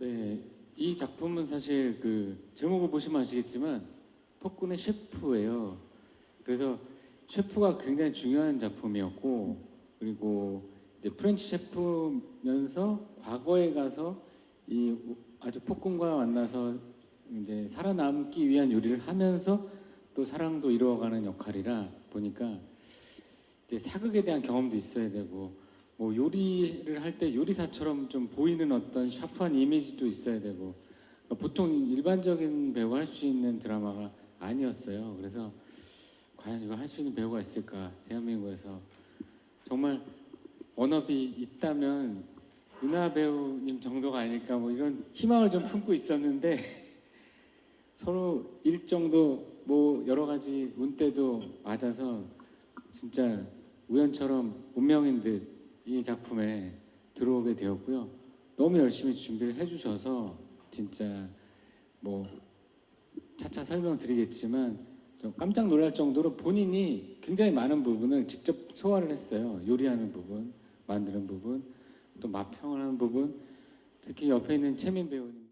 네, 이 작품은 사실 그 제목을 보시면 아시겠지만 폭군의 셰프예요. 그래서 셰프가 굉장히 중요한 작품이었고 그리고 이제 프렌치 셰프면서 과거에 가서 이 아주 폭군과 만나서 이제 살아남기 위한 요리를 하면서 또 사랑도 이루어가는 역할이라 보니까 이제 사극에 대한 경험도 있어야 되고 뭐 요리를 할 때 요리사처럼 좀 보이는 어떤 샤프한 이미지도 있어야 되고 보통 일반적인 배우가 할수 있는 드라마가 아니었어요. 그래서 과연 이거 할수 있는 배우가 있을까 대한민국에서 정말 워너비 있다면 은하 배우님 정도가 아닐까 뭐 이런 희망을 좀 품고 있었는데 서로 일정도 뭐 여러 가지 운때도 맞아서 진짜 우연처럼 운명인 듯 이 작품에 들어오게 되었고요. 너무 열심히 준비를 해주셔서 진짜 뭐 차차 설명드리겠지만 좀 깜짝 놀랄 정도로 본인이 굉장히 많은 부분을 직접 소화를 했어요. 요리하는 부분, 만드는 부분, 또 맛평을 하는 부분, 특히 옆에 있는 채민 배우님